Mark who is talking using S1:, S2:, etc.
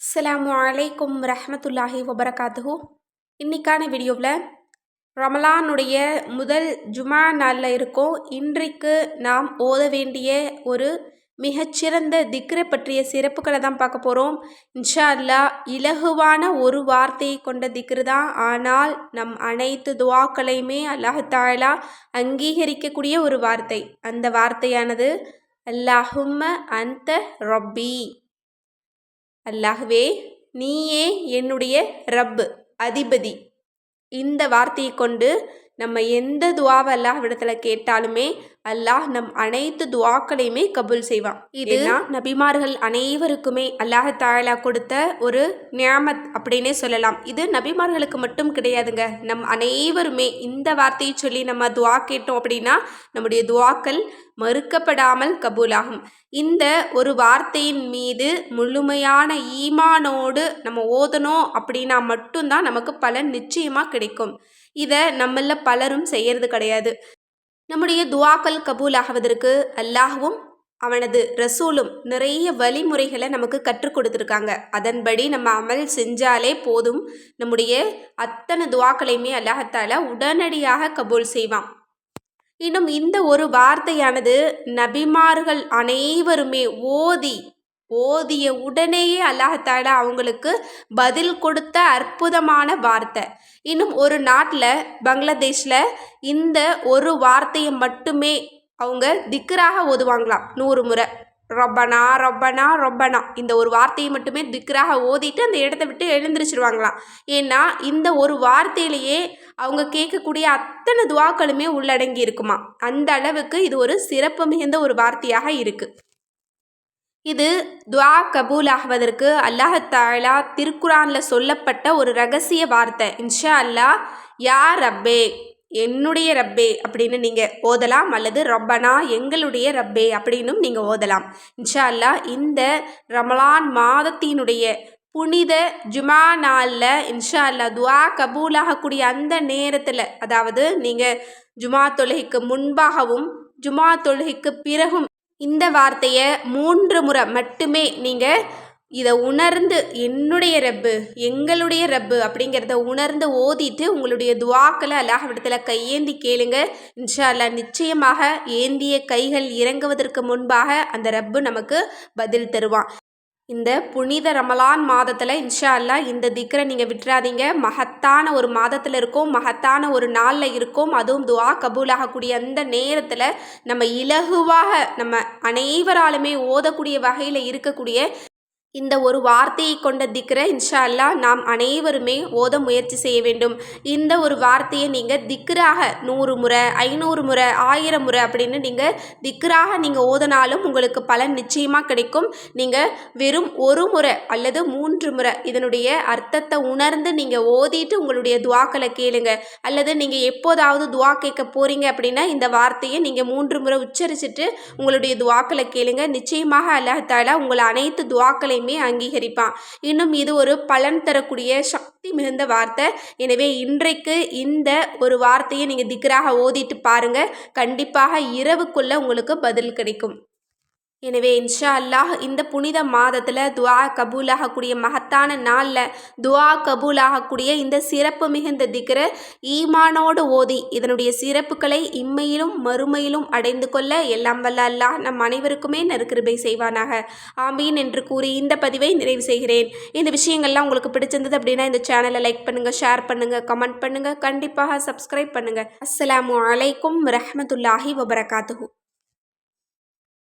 S1: அஸ்லாம் அலைக்கும் ரஹமத்துல்லாஹி வபரகாத்துஹு. இன்னைக்கான வீடியோவில் ரமலானுடைய முதல் ஜுமா நாளில் இருக்கோம். இன்றைக்கு நாம் ஓத வேண்டிய ஒரு மிகச்சிறந்த திக்ரை பற்றிய சிறப்புகளை தான் பார்க்க போகிறோம் இன்ஷா அல்லா இலகுவான ஒரு வார்த்தையை கொண்ட திக்ரு தான். ஆனால் நம் அனைத்து துவாக்களையுமே அல்லாஹாலா அங்கீகரிக்கக்கூடிய ஒரு வார்த்தை. அந்த வார்த்தையானது அல்லாஹும்ம அந்த ரொப்பி. அல்லாஹ்வே நீயே என்னுடைய ரப்பு அதிபதி. இந்த வார்த்தையை கொண்டு நம்ம எந்த துவாவை அல்லாஹ்விடத்தில் கேட்டாலுமே அல்லாஹ் நம் அனைத்து துவாக்களையுமே கபூல் செய்வான். இது நபிமார்கள் அனைவருக்குமே அல்லாஹ் தாயலா கொடுத்த ஒரு நியாமத் அப்படின்னே சொல்லலாம். இது நபிமார்களுக்கு மட்டும் கிடையாதுங்க. நம் அனைவருமே இந்த வார்த்தையை சொல்லி நம்ம துவா கேட்டோம் அப்படின்னா நம்முடைய துவாக்கள் மறுக்கப்படாமல் கபூலாகும். இந்த ஒரு வார்த்தையின் மீது முழுமையான ஈமானோடு நம்ம ஓதணும் அப்படின்னா மட்டும்தான் நமக்கு பலன் நிச்சயமாக கிடைக்கும். இதை நம்மள பலரும் செய்யறது கிடையாது. நம்முடைய துவாக்கள் கபூல் ஆகுவதற்கு அல்லாஹும் அவனது ரசூலும் நிறைய வழிமுறைகளை நமக்கு கற்றுக் கொடுத்துருக்காங்க. அதன்படி நம்ம அமல் செஞ்சாலே போதும். நம்முடைய அத்தனை துவாக்களையுமே அல்லாஹத்தால உடனடியாக கபூல் செய்வான். இன்னும் இந்த ஒரு வார்த்தையானது நபிமார்கள் அனைவருமே ஓதி ஓதிய உடனேயே அல்லாஹாலா அவங்களுக்கு பதில் கொடுத்த அற்புதமான வார்த்தை. இன்னும் ஒரு நாட்டில் பங்களாதேஷில் இந்த ஒரு வார்த்தையை மட்டுமே அவங்க திக்கராக ஓதுவாங்களாம். நூறு முறை. ரொப்பனா ரொப்பனா ரொப்பனா. இந்த ஒரு வார்த்தையை மட்டுமே திக்கராக ஓதிட்டு அந்த இடத்த விட்டு எழுந்திரிச்சிருவாங்களாம். ஏன்னா இந்த ஒரு வார்த்தையிலேயே அவங்க கேட்கக்கூடிய அத்தனை துவாக்களுமே உள்ளடங்கி இருக்குமா அந்த அளவுக்கு இது ஒரு சிறப்பு மிகுந்த ஒரு வார்த்தையாக இருக்குது இது துவா கபூல் ஆகுவதற்கு அல்லாஹாலா திருக்குரானில் சொல்லப்பட்ட ஒரு ரகசிய வார்த்தை. இன்ஷா அல்லாஹ் யா ரப்பே என்னுடைய ரப்பே அப்படின்னு நீங்கள் ஓதலாம் அல்லது ரப்பனா எங்களுடைய ரப்பே அப்படின்னும் நீங்கள் ஓதலாம். இன்ஷா அல்லா இந்த ரமலான் மாதத்தினுடைய புனித ஜுமா நாளில் இன்ஷா அல்லா துவா கபூலாகக்கூடிய அந்த நேரத்தில் அதாவது நீங்கள் ஜுமா தொழுகைக்கு முன்பாகவும் ஜுமா தொழுகைக்கு பிறகும் இந்த வார்த்தையை மூன்று முறை மட்டுமே நீங்கள் இதை உணர்ந்து என்னுடைய ரப்பு எங்களுடைய ரப்பு அப்படிங்கிறத உணர்ந்து ஓதிட்டு உங்களுடைய துவாக்களை அல்லாஹ்விடத்தில் கையேந்தி கேளுங்க. இன்ஷா அல்லா நிச்சயமாக ஏந்திய கைகள் இறங்குவதற்கு முன்பாக அந்த ரப்பு நமக்கு பதில் தருவான். இந்த புனித ரமலான் மாதத்தில் இன்ஷா அல்லா இந்த திக்கரை நீங்கள் விட்டுறாதீங்க. மகத்தான ஒரு மாதத்தில் இருக்கும் மகத்தான ஒரு நாளில் இருக்கும். அதுவும் துவா கபூலாகக்கூடிய அந்த நேரத்தில் நம்ம இலகுவாக நம்ம அனைவராலுமே ஓதக்கூடிய வகையில் இருக்கக்கூடிய இந்த ஒரு வார்த்தையை கொண்ட திக்ரை இன்ஷா அல்லா நாம் அனைவருமே ஓத முயற்சி செய்ய வேண்டும். இந்த ஒரு வார்த்தையை நீங்கள் திக்ராக நூறு முறை ஐநூறு முறை ஆயிரம் முறை அப்படின்னு நீங்கள் திக்ராக நீங்கள் ஓதனாலும் உங்களுக்கு பலன் நிச்சயமாக கிடைக்கும். நீங்கள் வெறும் ஒரு முறை அல்லது மூன்று முறை இதனுடைய அர்த்தத்தை உணர்ந்து நீங்கள் ஓதிட்டு உங்களுடைய துவாக்களை கேளுங்க. அல்லது நீங்கள் எப்போதாவது துவா கேட்க போகிறீங்க அப்படின்னா இந்த வார்த்தையை நீங்கள் மூன்று முறை உச்சரிச்சுட்டு உங்களுடைய துவாக்களை கேளுங்க. நிச்சயமாக அல்லாஹாலா உங்களை அனைத்து துவாக்களை எல்லாரையுமே அங்கீகரிப்பான். இன்னும் இது ஒரு பலன் தரக்கூடிய சக்தி மிகுந்த வார்த்தை. எனவே இன்றைக்கு இந்த ஒரு வார்த்தையை நீங்கள் திக்கராக ஓதிட்டு பாருங்கள் கண்டிப்பாக இரவுக்குள்ளே உங்களுக்கு பதில் கிடைக்கும். எனவே இன்ஷா அல்லாஹ் இந்த புனித மாதத்தில் துவா கபூலாகக்கூடிய மகத்தான நாளில் துவா கபூலாகக்கூடிய இந்த சிறப்பு மிகுந்த திக்கிற ஈமானோடு ஓதி இதனுடைய சிறப்புகளை இம்மையிலும் மறுமையிலும் அடைந்து கொள்ள எல்லாம் வல்ல அல்லாஹ் நம் அனைவருக்குமே நறுக்கிருபை செய்வானாக. ஆமீன் என்று கூறி இந்த பதிவை நிறைவு செய்கிறேன். இந்த விஷயங்கள்லாம் உங்களுக்கு பிடிச்சிருந்தது அப்படின்னா இந்த சேனலை லைக் பண்ணுங்கள் ஷேர் பண்ணுங்கள் கமெண்ட் பண்ணுங்கள் கண்டிப்பாக சப்ஸ்கிரைப் பண்ணுங்கள் அஸ்லாம் வலைக்கும் ரஹமத்துல்லாஹி வபரகாத்துஹூ.